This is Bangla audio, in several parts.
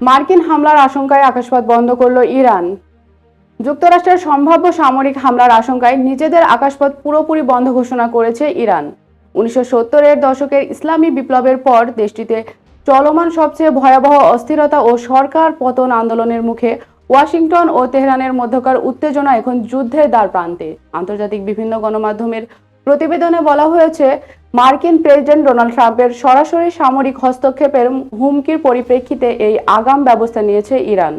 মার্কিন হামলার আশঙ্কায় আকাশপথ বন্ধ করল ইরান। যুক্তরাষ্ট্রের সম্ভাব্য সামরিক হামলার আশঙ্কায় নিজেদের আকাশপথ পুরোপুরি বন্ধ ঘোষণা করেছে ইরান। উনিশশো সত্তরের দশকের ইসলামী বিপ্লবের পর দেশটিতে চলমান সবচেয়ে ভয়াবহ অস্থিরতা ও সরকার পতন আন্দোলনের মুখে ওয়াশিংটন ও তেহরানের মধ্যকার উত্তেজনা এখন যুদ্ধের দ্বার প্রান্তে আন্তর্জাতিক বিভিন্ন গণমাধ্যমের প্রতিবেদনে বলা হয়েছে, মার্কিন প্রেসিডেন্ট ডোনাল্ড ট্রাম্পের সরাসরি সামরিক হস্তক্ষেপের হুমকির পরিপ্রেক্ষিতে এই আগাম ব্যবস্থা নিয়েছে ইরান।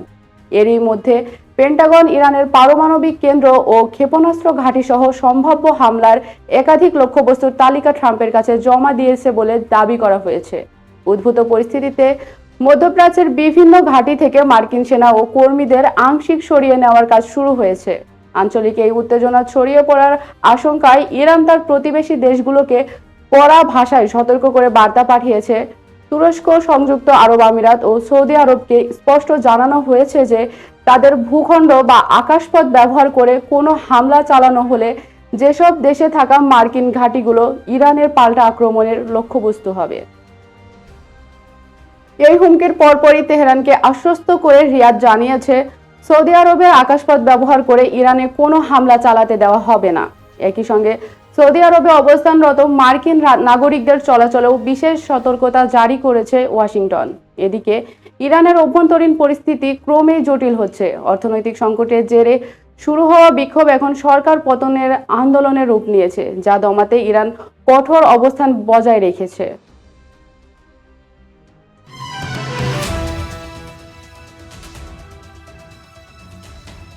এরই মধ্যে পেন্টাগন ইরানের পারমাণবিক কেন্দ্র ও ক্ষেপণাস্ত্র ঘাঁটি সহ সম্ভাব্য হামলার একাধিক লক্ষ্যবস্তুর তালিকা ট্রাম্পের কাছে জমা দিয়েছে বলে দাবি করা হয়েছে। উদ্ভূত পরিস্থিতিতে মধ্যপ্রাচ্যের বিভিন্ন ঘাঁটি থেকে মার্কিন সেনা ও কর্মীদের আংশিক সরিয়ে নেওয়ার কাজ শুরু হয়েছে। আঞ্চলিক এই উত্তেজনা ছড়িয়ে পড়ার আশঙ্কায় ইরান তার প্রতিবেশী দেশগুলোকে কড়া ভাষায় সতর্ক করে বার্তা পাঠিয়েছে। তুরস্ক, সংযুক্ত আরব আমিরাত ও সৌদি আরবকে স্পষ্ট জানানো হয়েছে যে তাদের ভূখণ্ড বা আকাশপথ ব্যবহার করে কোনো হামলা চালানো হলে যেসব দেশে থাকা মার্কিন ঘাঁটিগুলো ইরানের পাল্টা আক্রমণের লক্ষ্যবস্তু হবে। এই হুমকির পরপরই তেহরানকে আশ্বস্ত করে রিয়াদ জানিয়েছে সৌদি আরবের আকাশপথ ব্যবহার করে ইরানে কোনো হামলা চালাতে দেওয়া হবে না। একই সঙ্গে সৌদি আরবে অবস্থানরত মার্কিন নাগরিকদের চলাচলেও বিশেষ সতর্কতা জারি করেছে ওয়াশিংটন। এদিকে ইরানের অভ্যন্তরীণ পরিস্থিতি ক্রমেই জটিল হচ্ছে। অর্থনৈতিক সংকটের জেরে শুরু হওয়া বিক্ষোভ এখন সরকার পতনের আন্দোলনের রূপ নিয়েছে, যা দমাতে ইরান কঠোর অবস্থান বজায় রেখেছে।